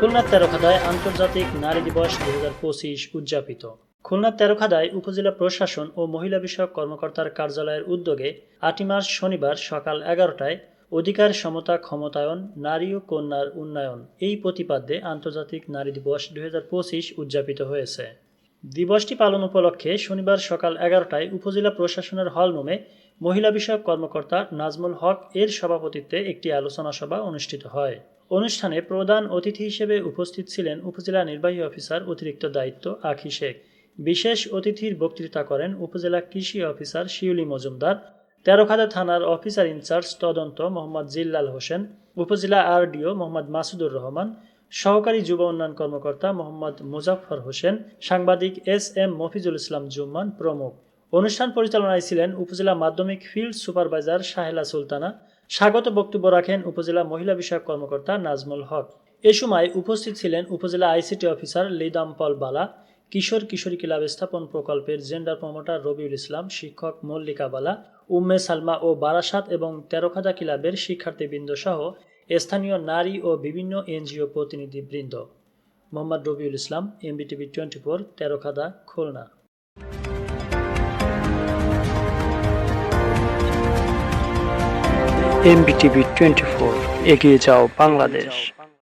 খুলনার তেরোখাদায় আন্তর্জাতিক নারী দিবস দুই হাজার পঁচিশ উদযাপিত। খুলনার তেরোখাদায় উপজেলা প্রশাসন ও মহিলা বিষয়ক কর্মকর্তার কার্যালয়ের উদ্যোগে আটই মার্চ শনিবার সকাল এগারোটায় অধিকার, সমতা, ক্ষমতায়ন, নারী ও কন্যার উন্নয়ন এই প্রতিপাদ্যে আন্তর্জাতিক নারী দিবস দুই হাজার পঁচিশ উদযাপিত হয়েছে। দিবসটি পালন উপলক্ষে শনিবার সকাল এগারোটায় উপজেলা প্রশাসনের হলরুমে মহিলা বিষয়ক কর্মকর্তা নাজমুল হক এর সভাপতিত্বে একটি আলোচনা সভা অনুষ্ঠিত হয়। অনুষ্ঠানে প্রধান অতিথি হিসেবে উপস্থিত ছিলেন উপজেলা নির্বাহী অফিসার অতিরিক্ত দায়িত্ব আখি শেখ। বিশেষ অতিথির বক্তৃতা করেন উপজেলা কৃষি অফিসার শিউলি মজুমদার, তেরোখাদা থানার অফিসার ইনচার্জ তদন্ত মোহাম্মদ জিল্লাল হোসেন, উপজেলা আরডিও মোহাম্মদ মাসুদুর রহমান সহকারী যুব উন্নয়ন কর্মকর্তা মোহাম্মদ মুজাফফর হোসেন, সাংবাদিক এস এম মফিজুল ইসলাম জুম্মান প্রমুখ। অনুষ্ঠান পরিচালনায় ছিলেন উপজেলা মাধ্যমিক ফিল্ড সুপারভাইজার সাহেলা সুলতানা। স্বাগত বক্তব্য রাখেন উপজেলা মহিলা বিষয়ক কর্মকর্তা নাজমুল হক। এ সময় উপস্থিত ছিলেন উপজেলা আইসিটি অফিসার লিদাম পল বালা, কিশোর কিশোরী ক্লাব স্থাপন প্রকল্পের জেন্ডার প্রমোটার রবিউল ইসলাম, শিক্ষক মল্লিকা বালা, উম্মে সালমা ও বারাসাত এবং তেরোখাদা ক্লাবের শিক্ষার্থীবৃন্দ সহ স্থানীয় নারী ও বিভিন্ন এনজিও প্রতিনিধিবৃন্দ। Mohammad Rabiul Islam, MBTV twenty four, Terokhada, Khulna. MBTV twenty four, এগিয়ে যাও বাংলাদেশ।